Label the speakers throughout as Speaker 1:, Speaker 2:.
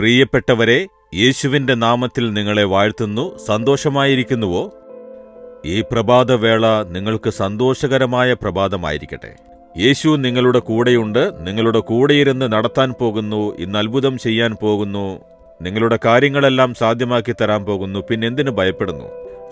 Speaker 1: പ്രിയപ്പെട്ടവരെ യേശുവിന്റെ നാമത്തിൽ നിങ്ങളെ വാഴ്ത്തുന്നു. സന്തോഷമായിരിക്കുന്നുവോ? ഈ പ്രഭാതവേള നിങ്ങൾക്ക് സന്തോഷകരമായ പ്രഭാതമായിരിക്കട്ടെ. യേശു നിങ്ങളുടെ കൂടെയുണ്ട്. നിങ്ങളുടെ കൂടെയിരുന്ന് നടത്താൻ പോകുന്നു. ഇന്ന് അത്ഭുതം ചെയ്യാൻ പോകുന്നു. നിങ്ങളുടെ കാര്യങ്ങളെല്ലാം സാധ്യമാക്കി തരാൻ പോകുന്നു. പിന്നെന്തിനു ഭയപ്പെടുന്നു?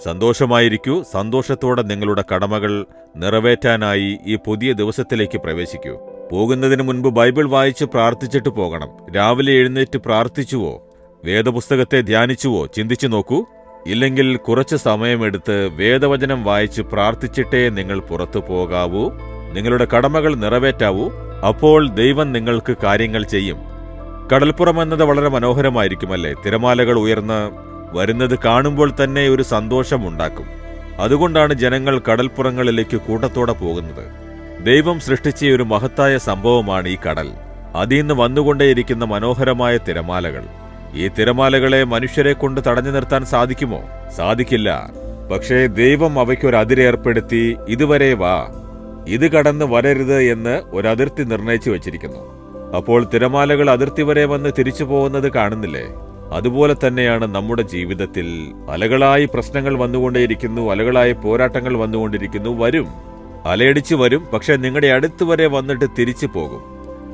Speaker 1: സന്തോഷമായിരിക്കൂ. സന്തോഷത്തോടെ നിങ്ങളുടെ കടമകൾ നിറവേറ്റാനായി ഈ പുതിയ ദിവസത്തിലേക്ക് പ്രവേശിക്കൂ. പോകുന്നതിന് മുൻപ് ബൈബിൾ വായിച്ച് പ്രാർത്ഥിച്ചിട്ട് പോകണം. രാവിലെ എഴുന്നേറ്റ് പ്രാർത്ഥിച്ചുവോ? വേദപുസ്തകത്തെ ധ്യാനിച്ചുവോ? ചിന്തിച്ചു നോക്കൂ. ഇല്ലെങ്കിൽ കുറച്ച് സമയമെടുത്ത് വേദവചനം വായിച്ച് പ്രാർത്ഥിച്ചിട്ടേ നിങ്ങൾ പുറത്തു പോകാവൂ. നിങ്ങളുടെ കടമകൾ നിറവേറ്റാവൂ. അപ്പോൾ ദൈവം നിങ്ങൾക്ക് കാര്യങ്ങൾ ചെയ്യും. കടൽപ്പുറം എന്നത് വളരെ മനോഹരമായിരിക്കുമല്ലേ? തിരമാലകൾ ഉയർന്ന് വരുന്നത് കാണുമ്പോൾ തന്നെ ഒരു സന്തോഷമുണ്ടാക്കും അതുകൊണ്ടാണ് ജനങ്ങൾ കടൽപ്പുറങ്ങളിലേക്ക് കൂട്ടത്തോടെ പോകുന്നത്. ദൈവം സൃഷ്ടിച്ച ഒരു മഹത്തായ സംഭവമാണ് ഈ കടൽ. അതിൽ നിന്ന് വന്നുകൊണ്ടേയിരിക്കുന്ന മനോഹരമായ തിരമാലകൾ. ഈ തിരമാലകളെ മനുഷ്യരെ കൊണ്ട് തടഞ്ഞു നിർത്താൻ സാധിക്കുമോ? സാധിക്കില്ല. പക്ഷേ ദൈവം അവയ്ക്കൊരതിരേർപ്പെടുത്തി ഇതുവരെ വാ. ഇത് കടന്ന് വരരുത് എന്ന് ഒരതിർത്തി നിർണയിച്ചു വച്ചിരിക്കുന്നു. അപ്പോൾ തിരമാലകൾ അതിർത്തി വരെ വന്ന് തിരിച്ചു പോകുന്നത് കാണുന്നില്ലേ? അതുപോലെ തന്നെയാണ് നമ്മുടെ ജീവിതത്തിൽ. അലകളായി പ്രശ്നങ്ങൾ വന്നുകൊണ്ടേയിരിക്കുന്നു അലകളായി പോരാട്ടങ്ങൾ വന്നുകൊണ്ടിരിക്കുന്നു വരും. അലയടിച്ചു വരും പക്ഷെ നിങ്ങളുടെ അടുത്ത് വരെ വന്നിട്ട് തിരിച്ചു പോകും.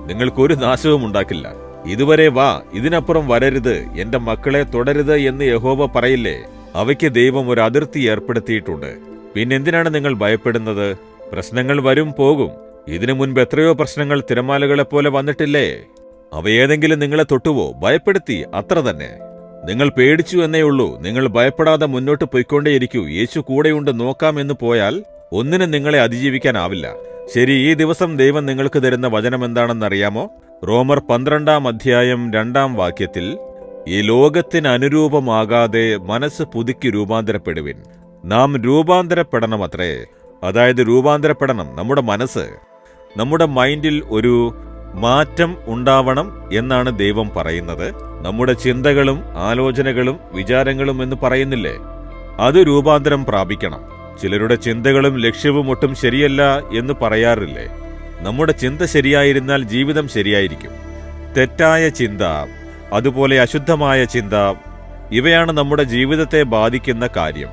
Speaker 1: നിങ്ങൾക്കൊരു നാശവും ഉണ്ടാക്കില്ല. ഇതുവരെ വാ ഇതിനപ്പുറം വരരുത് എന്റെ മക്കളെ തുടരുത് എന്ന് യഹോവ പറയില്ലേ? അവയ്ക്ക് ദൈവം ഒരു അതിർത്തി ഏർപ്പെടുത്തിയിട്ടുണ്ട്. പിന്നെന്തിനാണ് നിങ്ങൾ ഭയപ്പെടുന്നത്? പ്രശ്നങ്ങൾ വരും പോകും. ഇതിനു മുൻപ് എത്രയോ പ്രശ്നങ്ങൾ തിരമാലകളെ പോലെ വന്നിട്ടില്ലേ? അവ ഏതെങ്കിലും നിങ്ങളെ തൊട്ടുവോ? ഭയപ്പെടുത്തി അത്ര തന്നെ. നിങ്ങൾ പേടിച്ചു എന്നേ ഉള്ളൂ. നിങ്ങൾ ഭയപ്പെടാതെ മുന്നോട്ട് പൊയ്ക്കൊണ്ടേയിരിക്കൂ. യേശു കൂടെയുണ്ട് നോക്കാം എന്ന് പോയാൽ ഒന്നിനും നിങ്ങളെ അതിജീവിക്കാനാവില്ല. ശരി ഈ ദിവസം ദൈവം നിങ്ങൾക്ക് തരുന്ന വചനം എന്താണെന്നറിയാമോ? റോമർ പന്ത്രണ്ടാം അധ്യായം രണ്ടാം വാക്യത്തിൽ ഈ ലോകത്തിന് അനുരൂപമാകാതെ മനസ്സ് പുതുക്കി രൂപാന്തരപ്പെടുവിൻ. നാം രൂപാന്തരപ്പെടണം അത്രേ അതായത് രൂപാന്തരപ്പെടണം. നമ്മുടെ മനസ്സ്. നമ്മുടെ മൈൻഡിൽ ഒരു മാറ്റം ഉണ്ടാവണം എന്നാണ് ദൈവം പറയുന്നത്. നമ്മുടെ ചിന്തകളും ആലോചനകളും വിചാരങ്ങളും എന്ന് പറയുന്നില്ലേ? അത് രൂപാന്തരം പ്രാപിക്കണം. ചിലരുടെ ചിന്തകളും ലക്ഷ്യവും ഒട്ടും ശരിയല്ല എന്ന് പറയാറില്ലേ? നമ്മുടെ ചിന്ത ശരിയായിരുന്നാൽ ജീവിതം ശരിയായിരിക്കും. തെറ്റായ ചിന്ത അതുപോലെ അശുദ്ധമായ ചിന്ത ഇവയാണ് നമ്മുടെ ജീവിതത്തെ ബാധിക്കുന്ന കാര്യം.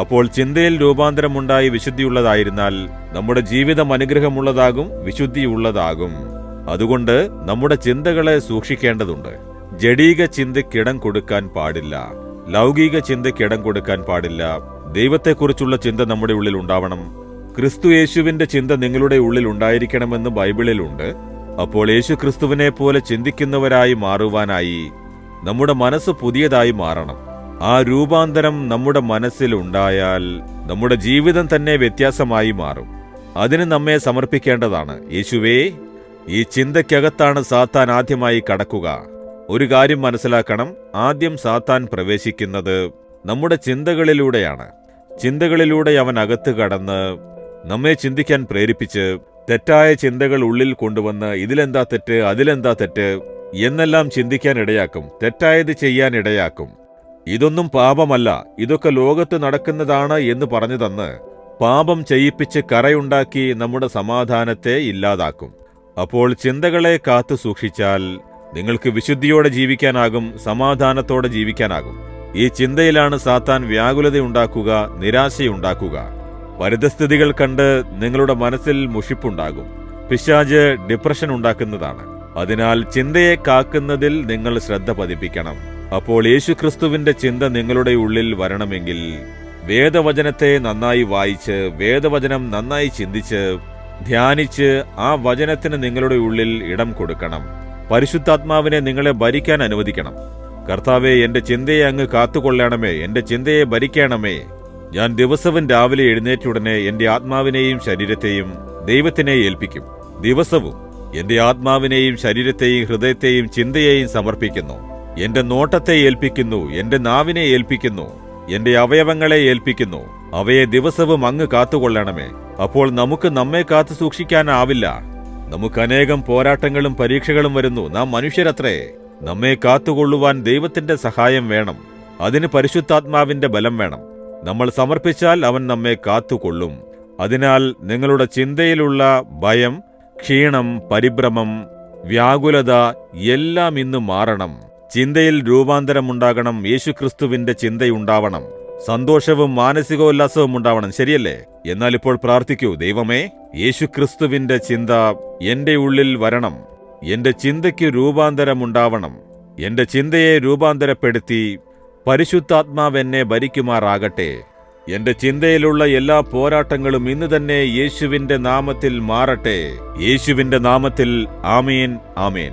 Speaker 1: അപ്പോൾ ചിന്തയിൽ രൂപാന്തരമുണ്ടായി വിശുദ്ധിയുള്ളതായിരുന്നാൽ നമ്മുടെ ജീവിതം അനുഗ്രഹമുള്ളതാകും വിശുദ്ധിയുള്ളതാകും. അതുകൊണ്ട് നമ്മുടെ ചിന്തകളെ സൂക്ഷിക്കേണ്ടതുണ്ട്. ജഡീക ചിന്തയ്ക്കിടം കൊടുക്കാൻ പാടില്ല. ലൗകിക ചിന്തയ്ക്കിടം കൊടുക്കാൻ പാടില്ല. ദൈവത്തെക്കുറിച്ചുള്ള ചിന്ത നമ്മുടെ ഉള്ളിൽ ഉണ്ടാവണം. ക്രിസ്തു യേശുവിന്റെ ചിന്ത നിങ്ങളുടെ ഉള്ളിൽ ഉണ്ടായിരിക്കണമെന്ന് ബൈബിളിലുണ്ട്. അപ്പോൾ യേശു ക്രിസ്തുവിനെ പോലെ ചിന്തിക്കുന്നവരായി മാറുവാനായി നമ്മുടെ മനസ്സ് പുതിയതായി മാറണം. ആ രൂപാന്തരം നമ്മുടെ മനസ്സിൽ ഉണ്ടായാൽ നമ്മുടെ ജീവിതം തന്നെ വ്യത്യാസമായി മാറും. അതിന് നമ്മെ സമർപ്പിക്കേണ്ടതാണ്. യേശുവേ ഈ ചിന്തയ്ക്കകത്താണ് സാത്താൻ ആദ്യമായി കടക്കുക. ഒരു കാര്യം മനസ്സിലാക്കണം ആദ്യം സാത്താൻ പ്രവേശിക്കുന്നത് നമ്മുടെ ചിന്തകളിലൂടെയാണ്. ചിന്തകളിലൂടെ അവൻ അകത്ത് കടന്ന് നമ്മെ ചിന്തിക്കാൻ പ്രേരിപ്പിച്ച് തെറ്റായ ചിന്തകൾ ഉള്ളിൽ കൊണ്ടുവന്ന് ഇതിലെന്താ തെറ്റ് അതിലെന്താ തെറ്റ് എന്നെല്ലാം ചിന്തിക്കാൻ ഇടയാക്കും തെറ്റായത് ചെയ്യാൻ ഇടയാക്കും. ഇതൊന്നും പാപമല്ല ഇതൊക്കെ ലോകത്ത് നടക്കുന്നതാണ് എന്ന് പറഞ്ഞു തന്ന് പാപം ചെയ്യിപ്പിച്ച് കറയുണ്ടാക്കി നമ്മുടെ സമാധാനത്തെ ഇല്ലാതാക്കും. അപ്പോൾ ചിന്തകളെ കാത്തു സൂക്ഷിച്ചാൽ നിങ്ങൾക്ക് വിശുദ്ധിയോടെ ജീവിക്കാനാകും സമാധാനത്തോടെ ജീവിക്കാനാകും. ഈ ചിന്തയിലാണ് സാത്താൻ വ്യാകുലതയുണ്ടാക്കുക നിരാശയുണ്ടാക്കുക. പരിതസ്ഥിതികൾ കണ്ട് നിങ്ങളുടെ മനസ്സിൽ മുഷിപ്പുണ്ടാകും. പിശാജ് ഡിപ്രഷൻ ഉണ്ടാക്കുന്നതാണ്. അതിനാൽ ചിന്തയെ കാക്കുന്നതിൽ നിങ്ങൾ ശ്രദ്ധ പതിപ്പിക്കണം. അപ്പോൾ യേശുക്രിസ്തുവിന്റെ ചിന്ത നിങ്ങളുടെ ഉള്ളിൽ വരണമെങ്കിൽ വേദവചനത്തെ നന്നായി വായിച്ച് വേദവചനം നന്നായി ചിന്തിച്ച് ധ്യാനിച്ച് ആ വചനത്തിന് നിങ്ങളുടെ ഉള്ളിൽ ഇടം കൊടുക്കണം. പരിശുദ്ധാത്മാവിനെ നിങ്ങളെ ഭരിക്കാൻ അനുവദിക്കണം. കർത്താവെ എന്റെ ചിന്തയെ അങ്ങ് കാത്തുകൊള്ളണമേ. എന്റെ ചിന്തയെ ഭരിക്കണമേ. ഞാൻ ദിവസവും രാവിലെ എഴുന്നേറ്റുടനെ എന്റെ ആത്മാവിനെയും ശരീരത്തെയും ദൈവത്തിനെ ഏൽപ്പിക്കും. ദിവസവും എന്റെ ആത്മാവിനെയും ശരീരത്തെയും ഹൃദയത്തെയും ചിന്തയെയും സമർപ്പിക്കുന്നു. എന്റെ നോട്ടത്തെ ഏൽപ്പിക്കുന്നു. എന്റെ നാവിനെ ഏൽപ്പിക്കുന്നു. എന്റെ അവയവങ്ങളെ ഏൽപ്പിക്കുന്നു. അവയെ ദിവസവും അങ്ങ് കാത്തുകൊള്ളണമേ. അപ്പോൾ നമുക്ക് നമ്മെ കാത്തു സൂക്ഷിക്കാനാവില്ല. നമുക്ക് അനേകം പോരാട്ടങ്ങളും പരീക്ഷകളും വരുന്നു. നാം മനുഷ്യരത്രേ. നമ്മെ കാത്തുകൊള്ളുവാൻ ദൈവത്തിന്റെ സഹായം വേണം. അതിന് പരിശുദ്ധാത്മാവിന്റെ ബലം വേണം. നമ്മൾ സമർപ്പിച്ചാൽ അവൻ നമ്മെ കാത്തുകൊള്ളും. അതിനാൽ നിങ്ങളുടെ ചിന്തയിലുള്ള ഭയം ക്ഷീണം പരിഭ്രമം വ്യാകുലത എല്ലാം ഇന്ന് മാറണം. ചിന്തയിൽ രൂപാന്തരമുണ്ടാകണം. യേശുക്രിസ്തുവിന്റെ ചിന്തയുണ്ടാവണം. സന്തോഷവും മാനസികോല്ലാസവും ഉണ്ടാവണം. ശരിയല്ലേ? എന്നാൽ ഇപ്പോൾ പ്രാർത്ഥിക്കൂ. ദൈവമേ യേശുക്രിസ്തുവിന്റെ ചിന്ത എന്റെ ഉള്ളിൽ വരണം. എന്റെ ചിന്തയ്ക്ക് രൂപാന്തരമുണ്ടാവണം എന്റെ ചിന്തയെ രൂപാന്തരപ്പെടുത്തി പരിശുദ്ധാത്മാവ് എന്നെ ഭരിക്കുമാറാകട്ടെ. എന്റെ ചിന്തയിലുള്ള എല്ലാ പോരാട്ടങ്ങളും ഇന്ന് തന്നെ യേശുവിന്റെ നാമത്തിൽ മാറട്ടെ. യേശുവിന്റെ നാമത്തിൽ ആമേൻ ആമേൻ.